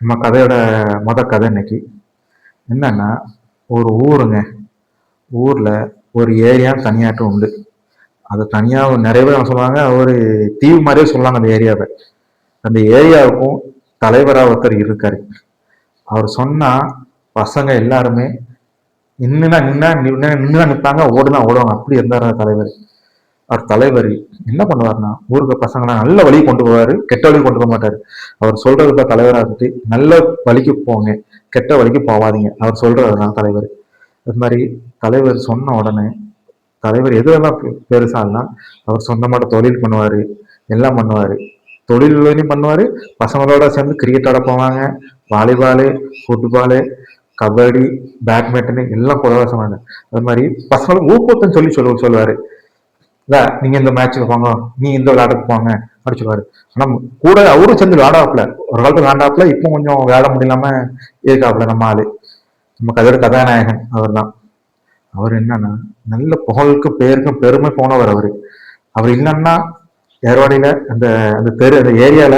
நம்ம கதையோட மொத கதை இன்னைக்கு என்னன்னா ஒரு ஊருங்க. ஊர்ல ஒரு ஏரியா தனியாட்டம் உண்டு. அது தனியாக நிறைய பேர் சொல்லுவாங்க ஒரு தீவு மாதிரியே சொல்லுவாங்க அந்த ஏரியாவை. அந்த ஏரியாவுக்கும் தலைவராக ஒருத்தர் இருக்காரு. அவர் சொன்னா பசங்க எல்லாருமே நின்னுனா நின்னா நின்னா நின்னுனா நிற்பாங்க ஓடுனா ஓடுவாங்க. அப்படி இருந்தார் தலைவர். அவர் தலைவர். என்ன பண்ணுவாருன்னா ஊருக்கு பசங்களை நல்ல வழி கொண்டு போவார் கெட்ட வழி கொண்டு போக மாட்டார். அவர் சொல்றது தலைவராக தலைவரா நல்ல வழிக்கு போங்க கெட்ட வழிக்கு போகாதீங்க. அவர் சொல்றது தான் தலைவர். அது மாதிரி தலைவர் சொன்ன உடனே தலைவர் எதுவெல்லாம் பெ- அவர் சொந்தமான தொழில் பண்ணுவார் எல்லாம் பண்ணுவார். தொழில் பண்ணுவார் பசங்களோட சேர்ந்து கிரிக்கெட்டோட போவாங்க வாலிபாலு ஃபுட்பாலு கபடி பேட்மிண்டனு எல்லாம் கூட அது மாதிரி பசங்களும் ஊக்கத்தன் சொல்லி சொல்ல சொல்லுவார். இல்ல நீங்க இந்த மேட்ச்சுக்கு போங்க. நீ இந்த விளையாட்டுக்கு போங்க. அப்படி சொல்லுவாரு. ஆனா கூட அவரும் சேர்ந்து விளையாடாப்புல ஒரு காலத்துல விளையாண்டாப்புல இப்போ கொஞ்சம் விளையாட முடியலாம இருக்காப்புல நம்ம ஆளு. நம்ம கதையோட கதாநாயகன் அவர்தான். அவர் என்னன்னா நல்ல புகழுக்கு பேருக்கும் பெருமை போனவர் அவரு. அவர் இல்லைன்னா ஏர்வாடியில அந்த அந்த தெரு அந்த ஏரியால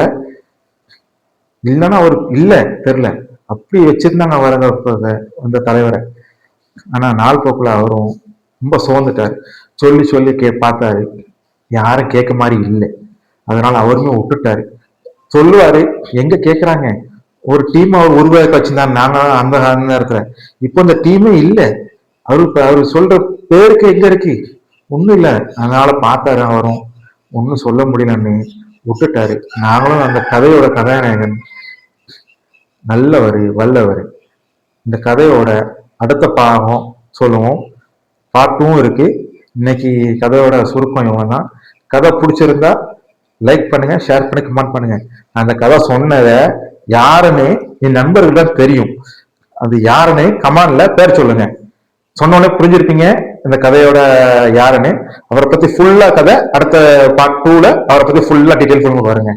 இல்லைன்னா அவர் இல்லை தெரியல. அப்படி வச்சிருந்தாங்க அவர் அந்த அந்த தலைவரை. ஆனா நாள் போக்குல அவரும் ரொம்ப சோர்ந்துட்டார். சொல்லி சொல்லி கே பார்த்தாரு. யாரும் கேட்க மாதிரி இல்லை. அதனால அவருமே விட்டுட்டாரு. சொல்லுவாரு எங்க கேட்குறாங்க ஒரு டீம் அவர் உருவாக்கி வச்சிருந்தாரு. நாங்க அந்த அந்த நேரத்துல இப்போ இந்த டீமே இல்லை. அவரு அவர் சொல்ற பேருக்கு எங்க இருக்கு? ஒன்றும் இல்லை. அதனால பார்த்தாரு அவரும். ஒன்றும் சொல்ல முடியலன்னு விட்டுட்டாரு. நாங்களும் அந்த கதையோட கதாநாயகன். நல்லவர் வல்லவர். இந்த கதையோட அடுத்த பாகம் சொல்லுவோம். பாட்டும் இருக்கு. இன்னைக்கு கதையோட சுருக்கம் இவன் தான் கதை பிடிச்சிருந்தா லைக் பண்ணுங்க ஷேர் பண்ணி கமெண்ட் பண்ணுங்க. அந்த கதை சொன்னதை யாருன்னு என் நண்பர்களுக்கு தான் தெரியும். அது யாருன்னு கமெண்ட்ல பேர் சொல்லுங்க. சொன்னோடனே புரிஞ்சிருப்பீங்க இந்த கதையோட யாருன்னு. அவரை பத்தி ஃபுல்லா கதை அடுத்த பார்ட் டூல அவரை பத்தி ஃபுல்லா டீட்டெயில் சொல்லுங்க பாருங்க.